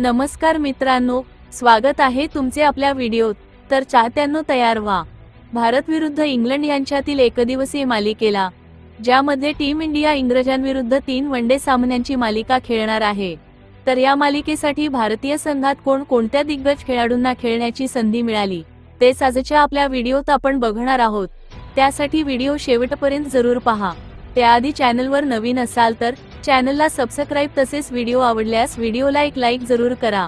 नमस्कार मित्रांनो स्वागत आहे तुमचे आपल्या व्हिडिओत तर चाहत्यांनो तयार व्हा. भारत विरुद्ध इंग्लंड यांच्यातील एकदिवसीय मालिकेला ज्यामध्ये टीम इंडिया इंग्रजांविरुद्ध तीन वनडे सामन्यांची मालिका खेळणार आहे. तर या मालिकेसाठी भारतीय संघात कोण कोणत्या दिग्गज खेळाडूंना खेळण्याची संधी मिळाली तेच आजच्या आपल्या व्हिडिओत आपण बघणार आहोत. त्यासाठी व्हिडिओ शेवटपर्यंत जरूर पहा. त्याआधी चॅनलवर नवीन असाल तर चॅनलला सबस्क्राईब तसेच व्हिडिओ आवडल्यास व्हिडिओला एक लाईक जरूर करा.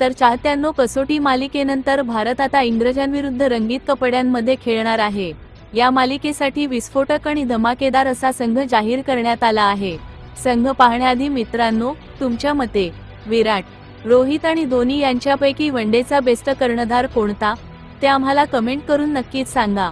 तर चाहत्यांनो कसोटी मालिकेनंतर भारत आता इंग्रजांविरुद्ध रंगीत कपड्यांमध्ये खेळणार आहे. या मालिकेसाठी विस्फोटक आणि धमाकेदार असा संघ जाहीर करण्यात आला आहे. संघ पाहण्याआधी मित्रांनो तुमच्या मते विराट रोहित आणि धोनी यांच्यापैकी वनडेचा बेस्ट कर्णधार कोणता? ते आम्हाला कमेंट करून नक्कीच सांगा.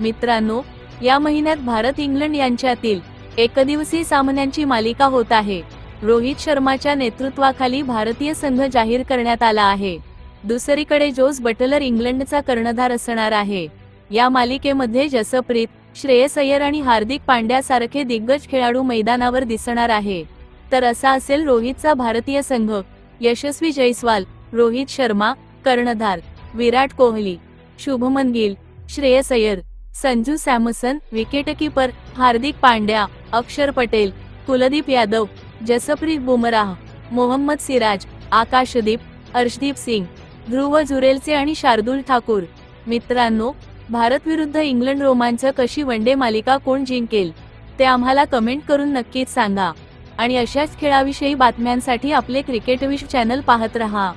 मित्रांनो या महिन्यात भारत इंग्लंड यांच्यातील एकदिवसीय सामन्यांची मालिका होत आहे. रोहित शर्माच्या नेतृत्वाखाली भारतीय संघ जाहीर करण्यात आला आहे. दुसरीकडे जोस बटलर इंग्लंडचा कर्णधार असणार आहे. या मालिकेमध्ये जसप्रीत श्रेयस अय्यर आणि हार्दिक पांड्यासारखे दिग्गज खेळाडू मैदानावर दिसणार आहे. तर असा असेल रोहितचा भारतीय संघ. यशस्वी जयस्वाल रोहित शर्मा कर्णधार विराट कोहली शुभमन गिल श्रेयस अय्यर संजू सॅमसन विकेटकीपर हार्दिक पांड्या अक्षर पटेल कुलदीप यादव जसप्रीत बुमराह मोहम्मद सिराज आकाशदीप अर्शदीप सिंग ध्रुव जुरेलचे आणि शार्दुल ठाकूर. मित्रांनो भारत विरुद्ध इंग्लंड रोमांचक अशी वनडे मालिका कोण जिंकेल ते आम्हाला कमेंट करून नक्कीच सांगा. आणि अशाच खेळाविषयी बातम्यांसाठी आपले क्रिकेट विश चॅनल पाहत रहा.